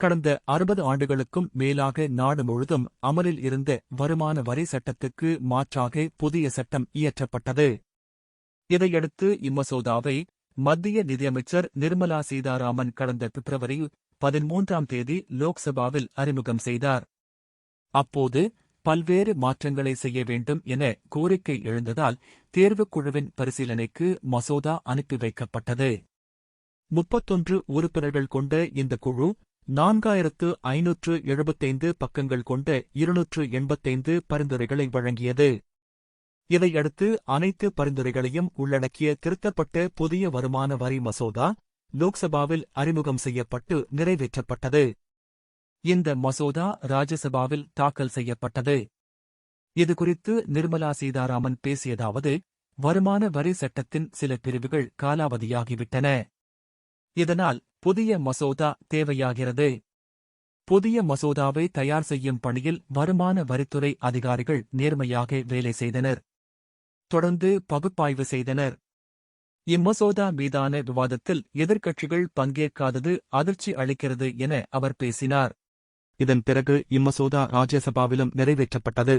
கடந்த அறுபது ஆண்டுகளுக்கும் மேலாக நாடு முழுதும் அமலில் இருந்த வருமான வரி சட்டத்துக்கு மாற்றாக புதிய சட்டம் இயற்றப்பட்டது. இதையடுத்து இம்மசோதாவை மத்திய நிதியமைச்சர் நிர்மலா சீதாராமன் கடந்த பிப்ரவரி பதிமூன்றாம் தேதி லோக்சபாவில் அறிமுகம் செய்தார். அப்போது பல்வேறு மாற்றங்களை செய்ய வேண்டும் என கோரிக்கை எழுந்ததால் தேர்வுக்குழுவின் பரிசீலனைக்கு மசோதா அனுப்பி வைக்கப்பட்டது. முப்பத்தொன்று உறுப்பினர்கள் கொண்ட இந்த குழு நான்காயிரத்து ஐநூற்று எழுபத்தைந்து பக்கங்கள் கொண்ட இருநூற்று எண்பத்தைந்து பரிந்துரைகளை வழங்கியது. இதையடுத்து அனைத்து பரிந்துரைகளையும் உள்ளடக்கிய திருத்தப்பட்ட புதிய வருமான வரி மசோதா லோக்சபாவில் அறிமுகம் செய்யப்பட்டு நிறைவேற்றப்பட்டது. இந்த மசோதா ராஜ்யசபாவில் தாக்கல் செய்யப்பட்டது. இதுகுறித்து நிர்மலா சீதாராமன் பேசியதாவது வருமான வரி சட்டத்தின் சில பிரிவுகள் காலாவதியாகிவிட்டன. இதனால் புதிய மசோதா தேவையாகிறது. புதிய மசோதாவை தயார் செய்யும் பணியில் வருமான வரித்துறை அதிகாரிகள் நேர்மையாக வேலை செய்தனர். தொடர்ந்து பகுப்பாய்வு செய்தனர். இம்மசோதா மீதான விவாதத்தில் எதிர்க்கட்சிகள் பங்கேற்காதது அதிர்ச்சி அளிக்கிறது என அவர் பேசினார். இதன் பிறகு இம்மசோதா ராஜ்யசபாவிலும் நிறைவேற்றப்பட்டது.